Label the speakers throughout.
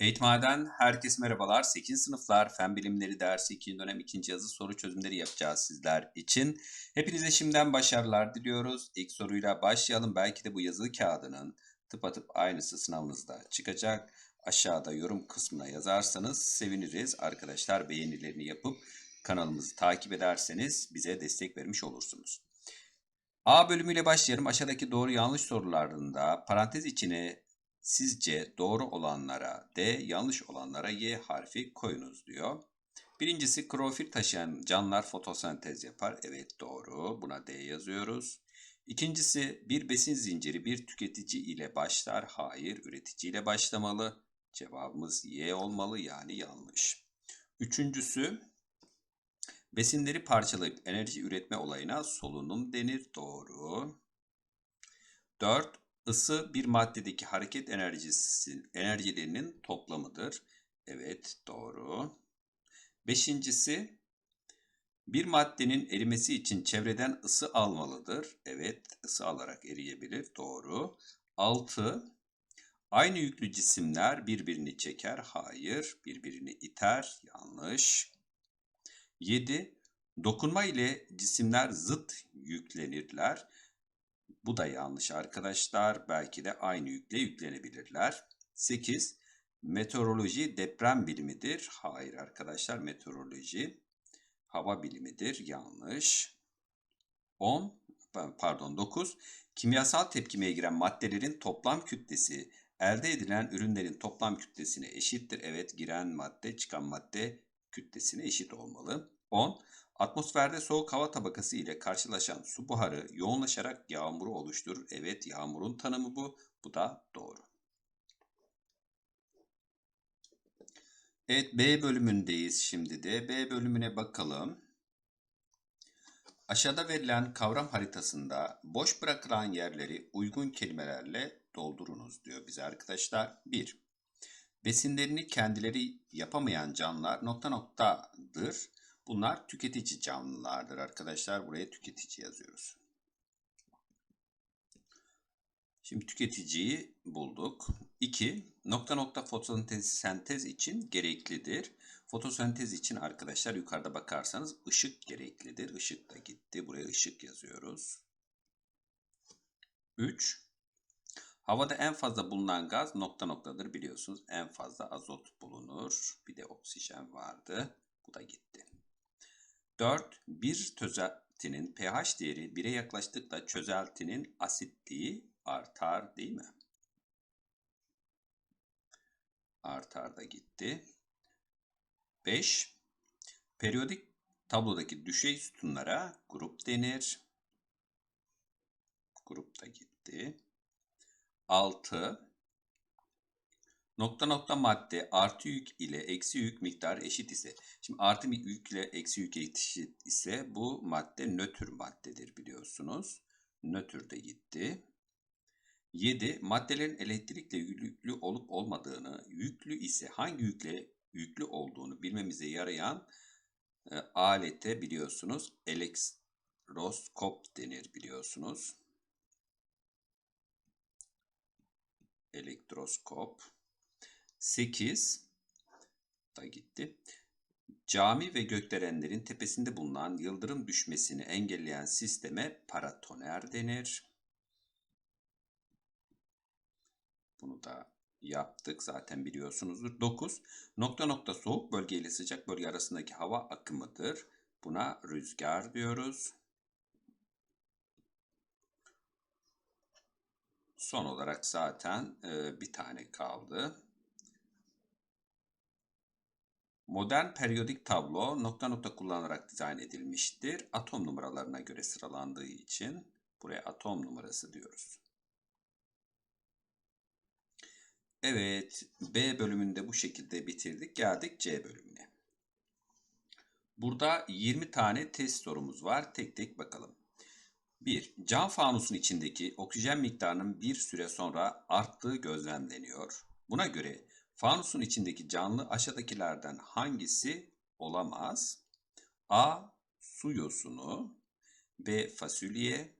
Speaker 1: Eğitimhaneden herkese merhabalar. 8. sınıflar Fen Bilimleri dersi 2. dönem 2. yazı soru çözümleri yapacağız sizler için. Hepinize şimdiden başarılar diliyoruz. İlk soruyla başlayalım. Belki de bu yazılı kağıdının tıpatıp aynısı sınavınızda çıkacak. Aşağıda yorum kısmına yazarsanız seviniriz. Arkadaşlar beğenilerini yapıp kanalımızı takip ederseniz bize destek vermiş olursunuz. A bölümüyle başlayalım. Aşağıdaki doğru yanlış sorularında parantez içine sizce doğru olanlara D, yanlış olanlara Y harfi koyunuz diyor. Birincisi klorofil taşıyan canlılar fotosentez yapar. Evet doğru. Buna D yazıyoruz. İkincisi bir besin zinciri bir tüketici ile başlar. Hayır, üretici ile başlamalı. Cevabımız Y olmalı yani yanlış. Üçüncüsü besinleri parçalayıp enerji üretme olayına solunum denir. Doğru. 4. Isı bir maddedeki hareket enerjisi enerjilerinin toplamıdır. Evet, doğru. Beşincisi, bir maddenin erimesi için çevreden ısı almalıdır. Evet, ısı alarak eriyebilir. Doğru. 6. Aynı yüklü cisimler birbirini çeker. Hayır, birbirini iter. Yanlış. 7. Dokunma ile cisimler zıt yüklenirler. Bu da yanlış arkadaşlar. Belki de aynı yükle yüklenebilirler. 8. Meteoroloji deprem bilimidir. Hayır arkadaşlar meteoroloji hava bilimidir. Yanlış. 10 pardon 9. Kimyasal tepkimeye giren maddelerin toplam kütlesi elde edilen ürünlerin toplam kütlesine eşittir. Evet giren madde çıkan madde kütlesine eşit olmalı. 10. Atmosferde soğuk hava tabakası ile karşılaşan su buharı yoğunlaşarak yağmuru oluşturur. Evet yağmurun tanımı bu. Bu da doğru. Evet B bölümündeyiz şimdi de. B bölümüne bakalım. Aşağıda verilen kavram haritasında boş bırakılan yerleri uygun kelimelerle doldurunuz diyor bize arkadaşlar. 1. Besinlerini kendileri yapamayan canlılar nokta noktadır. Bunlar tüketici canlılardır arkadaşlar. Buraya tüketici yazıyoruz. Şimdi tüketiciyi bulduk. 2. Nokta nokta fotosentez için gereklidir. Fotosentez için arkadaşlar yukarıda bakarsanız ışık gereklidir. Işık da gitti. Buraya ışık yazıyoruz. 3. Havada en fazla bulunan gaz nokta noktadır biliyorsunuz. En fazla azot bulunur. Bir de oksijen vardı. Bu da gitti. 4. Bir çözeltinin pH değeri 1'e yaklaştıkça çözeltinin asitliği artar değil mi? Artar da gitti. 5. Periyodik tablodaki düşey sütunlara grup denir. Grup da gitti. 6. Nokta nokta madde artı yük ile eksi yük miktarı eşit ise. Şimdi artı yük ile eksi yük eşit ise bu madde nötr maddedir biliyorsunuz. Nötr de gitti. 7. Maddelerin elektrikle yüklü olup olmadığını, yüklü ise hangi yükle yüklü olduğunu bilmemize yarayan e, alete biliyorsunuz elektroskop denir biliyorsunuz. Elektroskop. 8 da gitti. Cami ve gökdelenlerin tepesinde bulunan yıldırım düşmesini engelleyen sisteme paratoner denir. Bunu da yaptık zaten biliyorsunuzdur. 9. Nokta nokta soğuk bölge ile sıcak bölge arasındaki hava akımıdır. Buna rüzgar diyoruz. Son olarak zaten e, bir tane kaldı. Modern periyodik tablo nokta nokta kullanılarak dizayn edilmiştir. Atom numaralarına göre sıralandığı için buraya atom numarası diyoruz. Evet, B bölümünde bu şekilde bitirdik. Geldik C bölümüne. Burada 20 tane test sorumuz var. Tek tek bakalım. 1. Cam fanusun içindeki oksijen miktarının bir süre sonra arttığı gözlemleniyor. Buna göre fanusun içindeki canlı aşağıdakilerden hangisi olamaz? A. Su yosunu B. Fasulye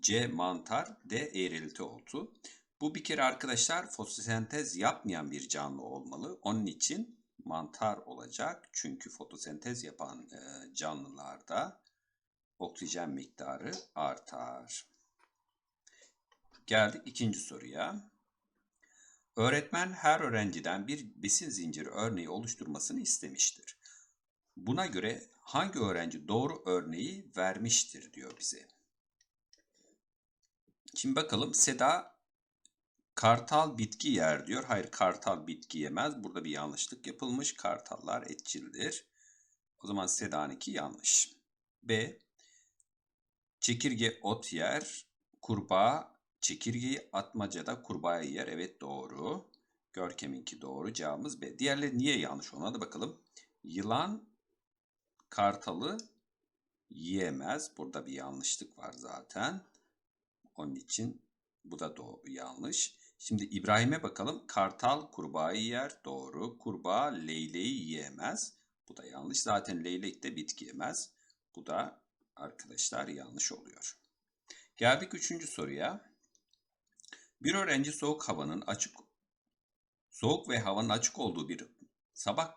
Speaker 1: C. Mantar D. Eğrelti otu. Bu bir kere arkadaşlar fotosentez yapmayan bir canlı olmalı. Onun için mantar olacak. Çünkü fotosentez yapan e, canlılarda oksijen miktarı artar. Geldik ikinci soruya. Öğretmen her öğrenciden bir besin zinciri örneği oluşturmasını istemiştir. Buna göre hangi öğrenci doğru örneği vermiştir diyor bize. Şimdi bakalım Seda kartal bitki yer diyor. Hayır kartal bitki yemez. Burada bir yanlışlık yapılmış. Kartallar etçildir. O zaman Seda'nınki yanlış. B. Çekirge ot yer. Kurbağa çekirgeyi atmacada kurbağayı yer. Evet doğru. Görkem'inki doğru. Cevabımız B. Diğerleri niye yanlış ona da bakalım. Yılan kartalı yiyemez. Burada bir yanlışlık var zaten. Onun için bu da doğru yanlış. Şimdi İbrahim'e bakalım. Kartal kurbağayı yer. Doğru. Kurbağa leyleği yiyemez. Bu da yanlış. Zaten leylek de bitki yemez. Bu da arkadaşlar yanlış oluyor. Geldik üçüncü soruya. Bir öğrenci soğuk havanın açık soğuk ve havanın açık olduğu bir sabah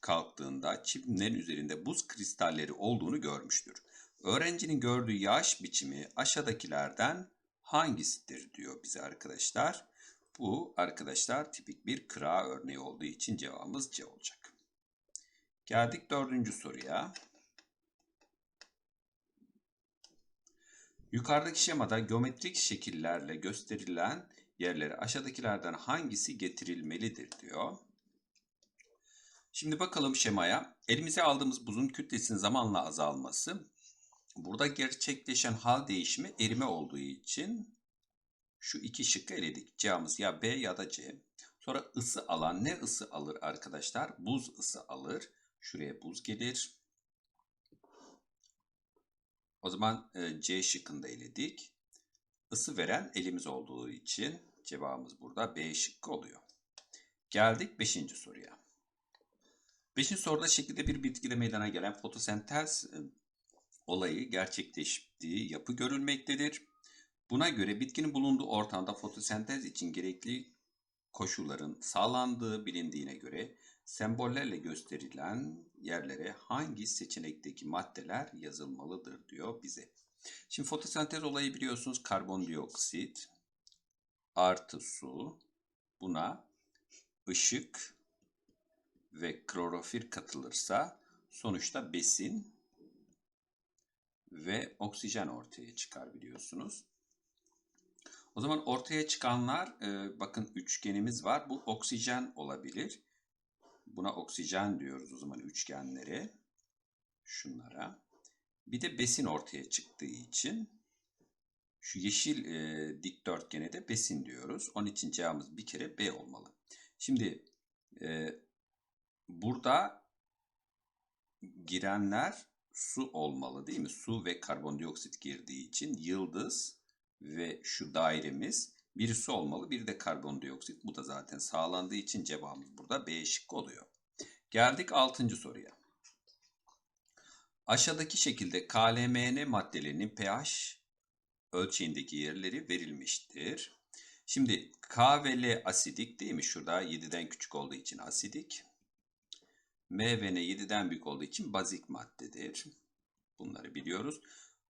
Speaker 1: kalktığında çimlerin üzerinde buz kristalleri olduğunu görmüştür. Öğrencinin gördüğü yağış biçimi aşağıdakilerden hangisidir diyor bize arkadaşlar. Bu arkadaşlar tipik bir kıra örneği olduğu için cevabımız C olacak. Geldik dördüncü soruya. Yukarıdaki şemada geometrik şekillerle gösterilen yerlere aşağıdakilerden hangisi getirilmelidir diyor. Şimdi bakalım şemaya. Elimize aldığımız buzun kütlesinin zamanla azalması. Burada gerçekleşen hal değişimi erime olduğu için şu iki şıkkı eledik. Cevabımız ya B ya da C. Sonra ısı alan ne ısı alır arkadaşlar? Buz ısı alır. Şuraya buz gelir. O zaman e, C şıkkında eledik. Isı veren elimiz olduğu için cevabımız burada B şıkkı oluyor. Geldik 5. soruya. 5. soruda şekilde bir bitkide meydana gelen fotosentez e, olayı gerçekleştiği yapı görülmektedir. Buna göre bitkinin bulunduğu ortamda fotosentez için gerekli koşulların sağlandığı bilindiğine göre sembollerle gösterilen yerlere hangi seçenekteki maddeler yazılmalıdır diyor bize. Şimdi fotosentez olayı biliyorsunuz karbondioksit artı su buna ışık ve klorofil katılırsa sonuçta besin ve oksijen ortaya çıkar biliyorsunuz. O zaman ortaya çıkanlar e, bakın üçgenimiz var. Bu oksijen olabilir. Buna oksijen diyoruz o zaman üçgenlere. Şunlara. Bir de besin ortaya çıktığı için şu yeşil e, dikdörtgene de besin diyoruz. Onun için cevabımız bir kere B olmalı. Şimdi e, burada girenler su olmalı değil mi? Su ve karbondioksit girdiği için yıldız ve şu dairemiz biri su olmalı, bir de karbondioksit. Bu da zaten sağlandığı için cevabımız burada B şıkkı oluyor. Geldik 6. soruya. Aşağıdaki şekilde KLMN maddelerinin pH ölçeğindeki yerleri verilmiştir. Şimdi K ve L asidik değil mi? Şurada 7'den küçük olduğu için asidik. M ve N 7'den büyük olduğu için bazik maddedir. Bunları biliyoruz.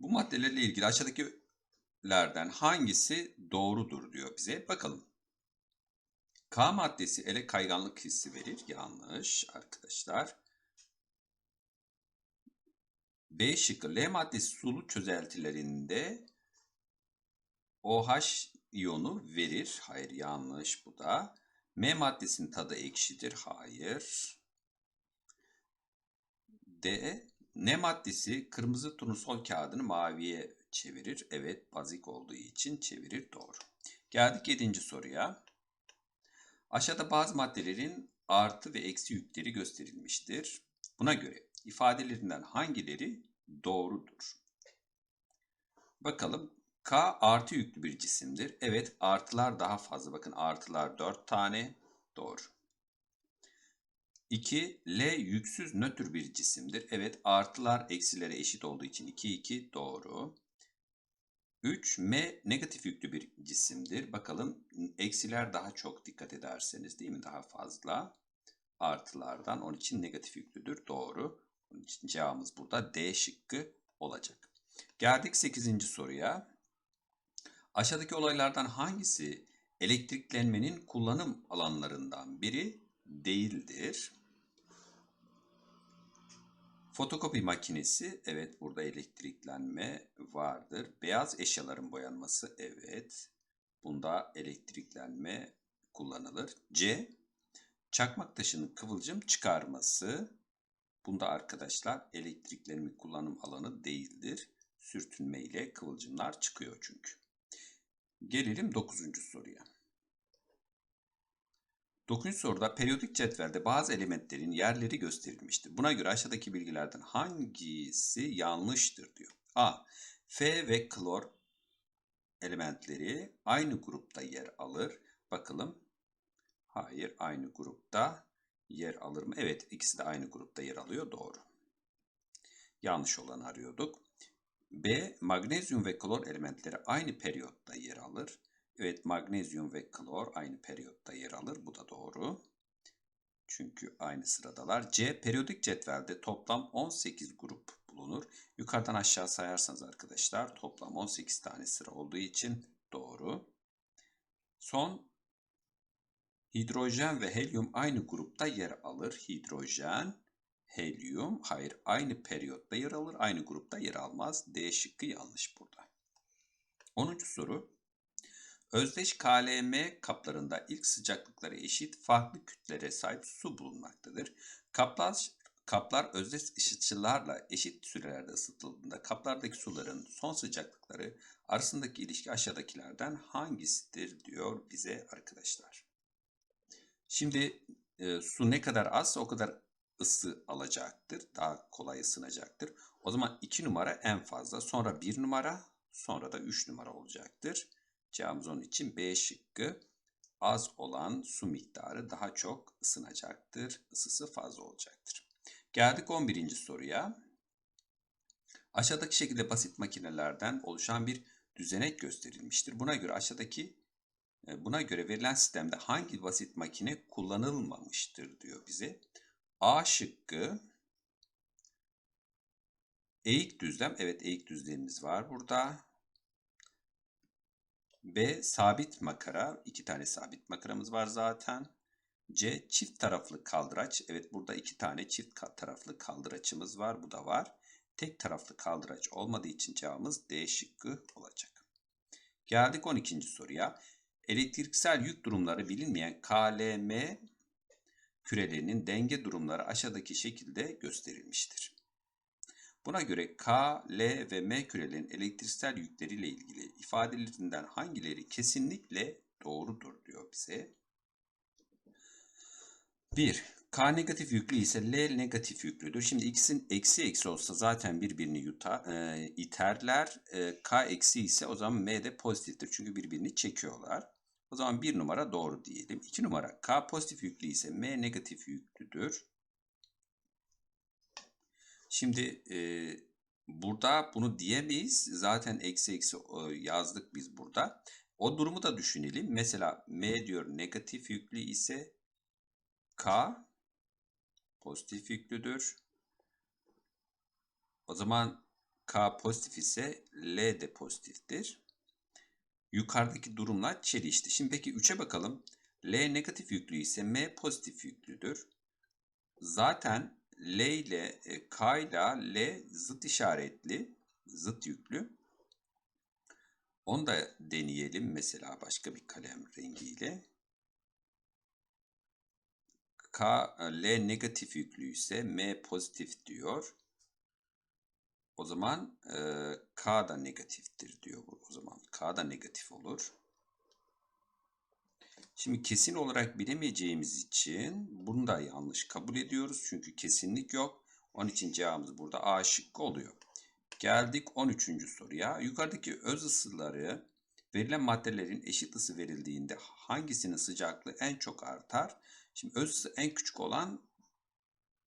Speaker 1: Bu maddelerle ilgili aşağıdakilerden hangisi doğrudur diyor bize. Bakalım. K maddesi ele kayganlık hissi verir. Yanlış arkadaşlar. B şıkkı L maddesi sulu çözeltilerinde OH iyonu verir. Hayır yanlış bu da. M maddesinin tadı ekşidir. Hayır. D. Ne maddesi kırmızı turnusol kağıdını maviye çevirir? Evet bazik olduğu için çevirir. Doğru. Geldik 7. soruya. Aşağıda bazı maddelerin artı ve eksi yükleri gösterilmiştir. Buna göre ifadelerinden hangileri doğrudur? Bakalım K artı yüklü bir cisimdir. Evet artılar daha fazla. Bakın artılar 4 tane. Doğru. 2. L yüksüz nötr bir cisimdir. Evet artılar eksilere eşit olduğu için 2 2 doğru. 3. M negatif yüklü bir cisimdir. Bakalım eksiler daha çok dikkat ederseniz değil mi? Daha fazla artılardan. Onun için negatif yüklüdür. Doğru. Onun için cevabımız burada D şıkkı olacak. Geldik 8. soruya. Aşağıdaki olaylardan hangisi elektriklenmenin kullanım alanlarından biri değildir? Fotokopi makinesi, evet burada elektriklenme vardır. Beyaz eşyaların boyanması, evet. Bunda elektriklenme kullanılır. C. Çakmak taşının kıvılcım çıkarması. Bunda arkadaşlar elektriklenme kullanım alanı değildir. Sürtünme ile kıvılcımlar çıkıyor çünkü. Gelelim 9. soruya. 9. soruda periyodik cetvelde bazı elementlerin yerleri gösterilmiştir. Buna göre aşağıdaki bilgilerden hangisi yanlıştır diyor. A. F ve klor elementleri aynı grupta yer alır. Bakalım. Hayır, aynı grupta yer alır mı? Evet, ikisi de aynı grupta yer alıyor. Doğru. Yanlış olanı arıyorduk. B. Magnezyum ve klor elementleri aynı periyotta yer alır. Evet, magnezyum ve klor aynı periyotta yer alır. Bu da doğru. Çünkü aynı sıradalar. C. Periyodik cetvelde toplam 18 grup bulunur. Yukarıdan aşağı sayarsanız arkadaşlar toplam 18 tane sıra olduğu için doğru. Son hidrojen ve helyum aynı grupta yer alır. Hidrojen, helyum hayır aynı periyotta yer alır. Aynı grupta yer almaz. D şıkkı yanlış burada. 10. soru. Özdeş KLM kaplarında ilk sıcaklıkları eşit farklı kütlere sahip su bulunmaktadır. Kaplar, kaplar özdeş ısıtıcılarla eşit sürelerde ısıtıldığında kaplardaki suların son sıcaklıkları arasındaki ilişki aşağıdakilerden hangisidir diyor bize arkadaşlar. Şimdi e, su ne kadar azsa o kadar ısı alacaktır. Daha kolay ısınacaktır. O zaman 2 numara en fazla sonra 1 numara sonra da 3 numara olacaktır. Cevabımız onun için B şıkkı az olan su miktarı daha çok ısınacaktır. Isısı fazla olacaktır. Geldik 11. soruya. Aşağıdaki şekilde basit makinelerden oluşan bir düzenek gösterilmiştir. Buna göre aşağıdaki e, buna göre verilen sistemde hangi basit makine kullanılmamıştır diyor bize. A şıkkı eğik düzlem. Evet eğik düzlemimiz var burada. B sabit makara. iki tane sabit makaramız var zaten. C çift taraflı kaldıraç. Evet burada iki tane çift taraflı kaldıraçımız var. Bu da var. Tek taraflı kaldıraç olmadığı için cevabımız D şıkkı olacak. Geldik 12. soruya. Elektriksel yük durumları bilinmeyen KLM kürelerinin denge durumları aşağıdaki şekilde gösterilmiştir. Buna göre K, L ve M kürelerin elektriksel yükleriyle ilgili ifadelerinden hangileri kesinlikle doğrudur diyor bize. 1. K negatif yüklü ise L negatif yüklüdür. Şimdi ikisinin eksi eksi olsa zaten birbirini yutar, e, iterler. E, K eksi ise o zaman M de pozitiftir. Çünkü birbirini çekiyorlar. O zaman bir numara doğru diyelim. 2 numara K pozitif yüklü ise M negatif yüklüdür. Şimdi e, burada bunu diyemeyiz. Zaten eksi eksi yazdık biz burada. O durumu da düşünelim. Mesela M diyor negatif yüklü ise K pozitif yüklüdür. O zaman K pozitif ise L de pozitiftir. Yukarıdaki durumlar çelişti. Şimdi peki 3'e bakalım. L negatif yüklü ise M pozitif yüklüdür. Zaten L ile e, K ile L zıt işaretli, zıt yüklü. Onu da deneyelim mesela başka bir kalem rengiyle. K, L negatif yüklü ise M pozitif diyor. O zaman e, K da negatiftir diyor. O zaman K da negatif olur. Şimdi kesin olarak bilemeyeceğimiz için bunu da yanlış kabul ediyoruz. Çünkü kesinlik yok. Onun için cevabımız burada A şıkkı oluyor. Geldik 13. soruya. Yukarıdaki öz ısıları verilen maddelerin eşit ısı verildiğinde hangisinin sıcaklığı en çok artar? Şimdi öz ısı en küçük olan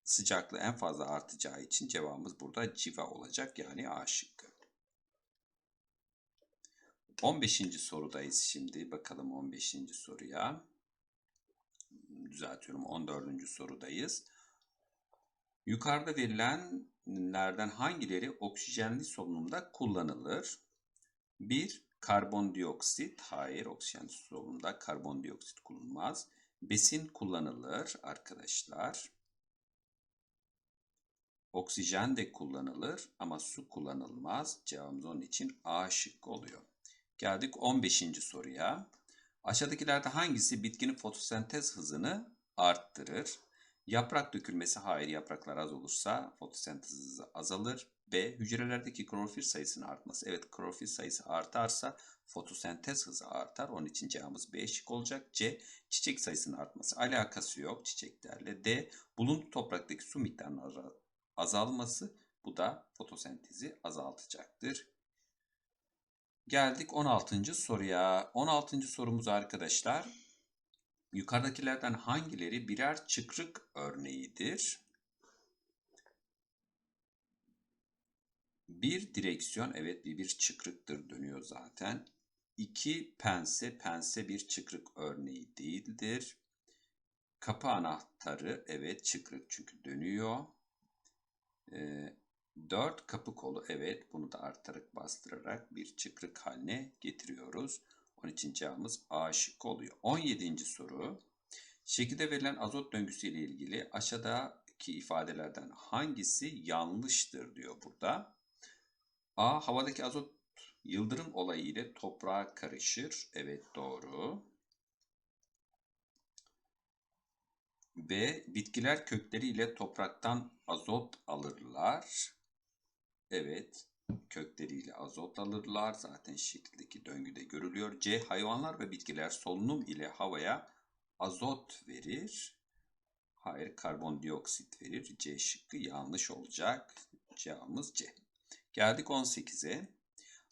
Speaker 1: sıcaklığı en fazla artacağı için cevabımız burada civa olacak. Yani A şıkkı. 15. sorudayız şimdi. Bakalım 15. soruya. Düzeltiyorum 14. sorudayız. Yukarıda verilenlerden hangileri oksijenli solunumda kullanılır? 1. Karbondioksit. Hayır, oksijenli solunumda karbondioksit kullanılmaz. Besin kullanılır arkadaşlar. Oksijen de kullanılır ama su kullanılmaz. Cevabımız onun için A şıkkı oluyor. Geldik 15. soruya. Aşağıdakilerde hangisi bitkinin fotosentez hızını arttırır? Yaprak dökülmesi hayır yapraklar az olursa fotosentez hızı azalır. B. Hücrelerdeki klorofil sayısının artması. Evet klorofil sayısı artarsa fotosentez hızı artar. Onun için cevabımız B şık olacak. C. Çiçek sayısının artması. Alakası yok çiçeklerle. D. Bulunduğu topraktaki su miktarının azalması. Bu da fotosentezi azaltacaktır. Geldik 16. soruya. 16. sorumuz arkadaşlar. Yukarıdakilerden hangileri birer çıkrık örneğidir? Bir direksiyon, evet bir bir çıkrıktır dönüyor zaten. İki pense, pense bir çıkrık örneği değildir. Kapı anahtarı, evet çıkrık çünkü dönüyor. Ee, 4 kapı kolu, evet bunu da artarak bastırarak bir çıkrık haline getiriyoruz. Onun için cevabımız A şıkkı oluyor. 17. soru. Şekilde verilen azot döngüsü ile ilgili aşağıdaki ifadelerden hangisi yanlıştır diyor burada. A. Havadaki azot yıldırım olayı ile toprağa karışır. Evet doğru. B. Bitkiler kökleriyle topraktan azot alırlar. Evet. Kökleriyle azot alırlar. Zaten şekildeki döngüde görülüyor. C. Hayvanlar ve bitkiler solunum ile havaya azot verir. Hayır karbondioksit verir. C şıkkı yanlış olacak. Cevabımız C. Geldik 18'e.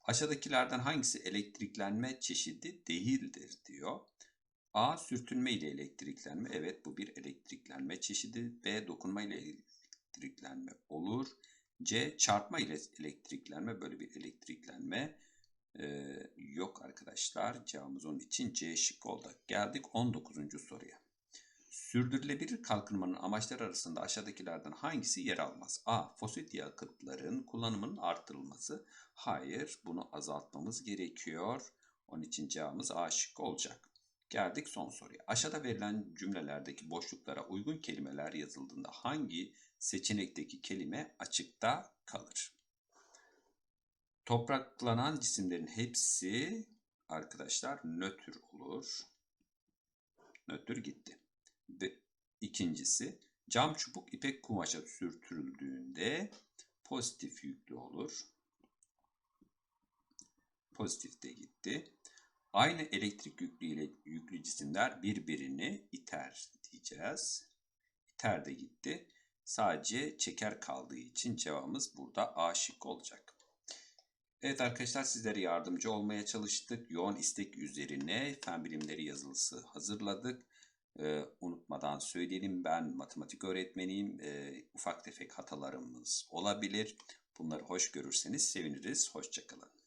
Speaker 1: Aşağıdakilerden hangisi elektriklenme çeşidi değildir diyor. A. Sürtünme ile elektriklenme. Evet bu bir elektriklenme çeşidi. B. Dokunma ile elektriklenme olur. C. Çarpma ile elektriklenme. Böyle bir elektriklenme e, yok arkadaşlar. Cevabımız onun için C şık oldu. Geldik 19. soruya. Sürdürülebilir kalkınmanın amaçları arasında aşağıdakilerden hangisi yer almaz? A. Fosil yakıtların kullanımının arttırılması. Hayır, bunu azaltmamız gerekiyor. Onun için cevabımız A şıkkı olacak. Geldik son soruya. Aşağıda verilen cümlelerdeki boşluklara uygun kelimeler yazıldığında hangi seçenekteki kelime açıkta kalır? Topraklanan cisimlerin hepsi arkadaşlar nötr olur. Nötr gitti. Ve ikincisi cam çubuk ipek kumaşa sürtürüldüğünde pozitif yüklü olur. Pozitif de gitti. Aynı elektrik yüklü ile yüklü cisimler birbirini iter diyeceğiz. İter de gitti. Sadece çeker kaldığı için cevabımız burada A şık olacak. Evet arkadaşlar sizlere yardımcı olmaya çalıştık. Yoğun istek üzerine fen bilimleri yazılısı hazırladık. Ee, unutmadan söyleyelim ben matematik öğretmeniyim. Ee, ufak tefek hatalarımız olabilir. Bunları hoş görürseniz seviniriz. Hoşçakalın.